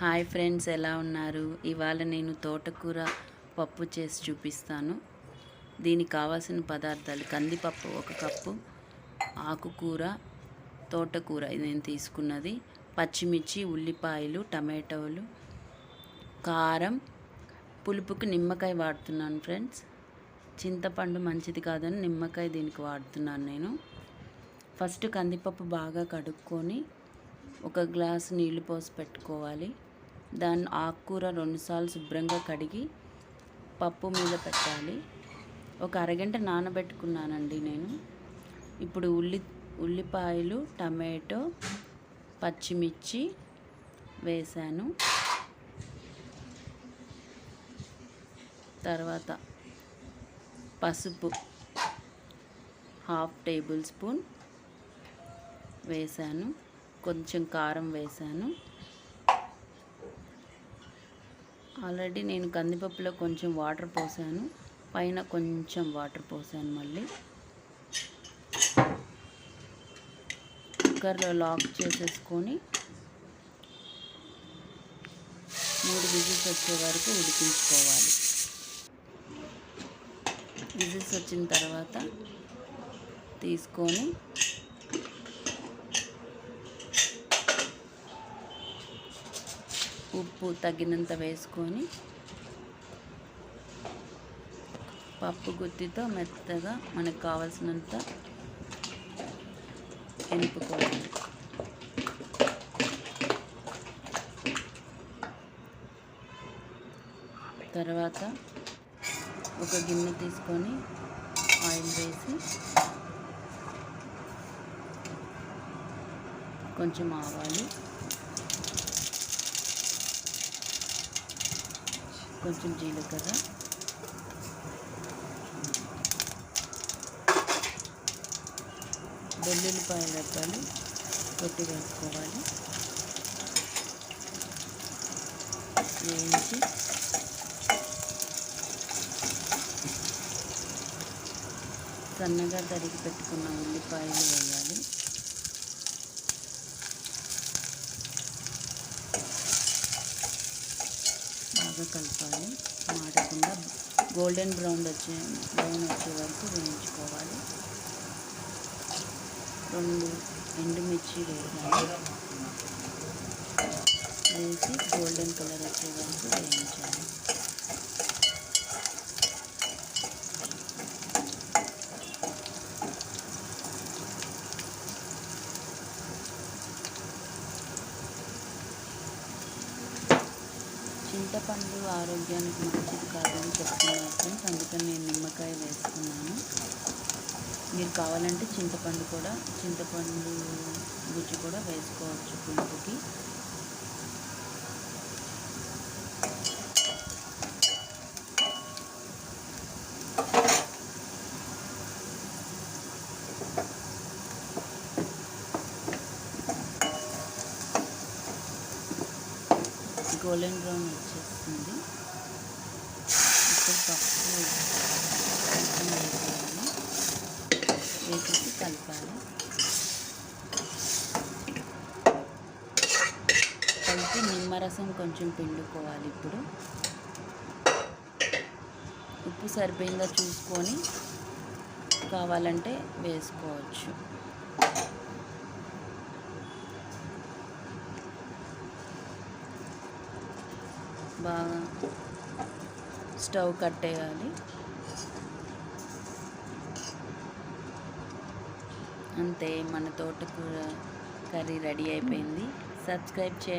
Hi friends ఎలా ఉన్నారు? ఇవాళ నేను తోటకూర పప్పు చేసి చూపిస్తాను. దీనికి కావాల్సిన పదార్థాలు కందిపప్పు ఒక కప్పు ఆకుకూర తోటకూర ఇది నేను తీసుకున్నది. పచ్చిమిర్చి ఉల్లిపాయలు టమాటోలు కారం పులుపుకి నిమ్మకాయ వాడుతున్నాను ఫ్రెండ్స్. చింతపండు మంచిది కాదని నిమ్మకాయ దీనికి వాడుతున్నాను నేను. ఫస్ట్ కందిపప్పు బాగా కడుక్కొని ఒక గ్లాస్ నీళ్ళు పోసి పెట్టుకోవాలి. దాన్ని ఆకుకూర రెండుసార్లు శుభ్రంగా కడిగి పప్పు మీద పెట్టాలి. ఒక అరగంట నానబెట్టుకున్నానండి నేను. ఇప్పుడు ఉల్లి ఉల్లిపాయలు టమాటో పచ్చిమిర్చి వేసాను. తర్వాత పసుపు హాఫ్ టేబుల్ స్పూన్ వేసాను. కొంచెం కారం వేసాను. ఆల్రెడీ నేను కందిపప్పులో కొంచెం వాటర్ పోసాను. పైన కొంచెం వాటర్ పోసాను మళ్ళీ. కుక్కర్లో లాక్ చేసేసుకొని మూడు విజిల్స్ వచ్చే వరకు ఉడికించుకోవాలి. విజిల్స్ వచ్చిన తర్వాత తీసుకొని ఉప్పు తగినంత వేసుకొని పప్పు గుత్తితో మెత్తగా మనకు కావలసినంత ఎనుపుకోవాలి తర్వాత ఒక గిన్నె తీసుకొని ఆయిల్ వేసి కొంచెం ఆవాలి కొంచెం జీలకర్ర వెల్లుల్లిపాయలు రెబ్బలు కొట్టి వేసుకోవాలి. వేయించి సన్నగా తరిగి పెట్టుకున్న ఉల్లిపాయలు వేయాలి. బాగా కలపాలి. మాడకుండా గోల్డెన్ బ్రౌన్ వచ్చే బ్రౌన్ వచ్చే వరకు వేయించుకోవాలి. రెండు ఎండుమిర్చి వేయాలి. వేసి గోల్డెన్ కలర్ వచ్చే వరకు వేయించాలి చింతపండు ఆరోగ్యానికి మంచిది కాదని చెప్తున్నారు ఫ్రెండ్స్ అందుకని నేను నిమ్మకాయ వేసుకున్నాను. మీరు కావాలంటే చింతపండు కూడా చింతపండు గుజ్జు కూడా వేసుకోవచ్చు పులుపుకి గోల్డెన్ బ్రౌన్ వచ్చేస్తుంది. ఇప్పుడు పప్పు వేసేసి కలపాలి. కలిపి నిమ్మరసం కొంచెం పిండుకోవాలి ఇప్పుడు. ఉప్పు సరిపోయిందా చూసుకొని కావాలంటే వేసుకోవచ్చు. బాగా స్టవ్ కట్టేయాలి. అంతే మన తోటకూర కర్రీ రెడీ అయిపోయింది. సబ్స్క్రైబ్ చేయండి.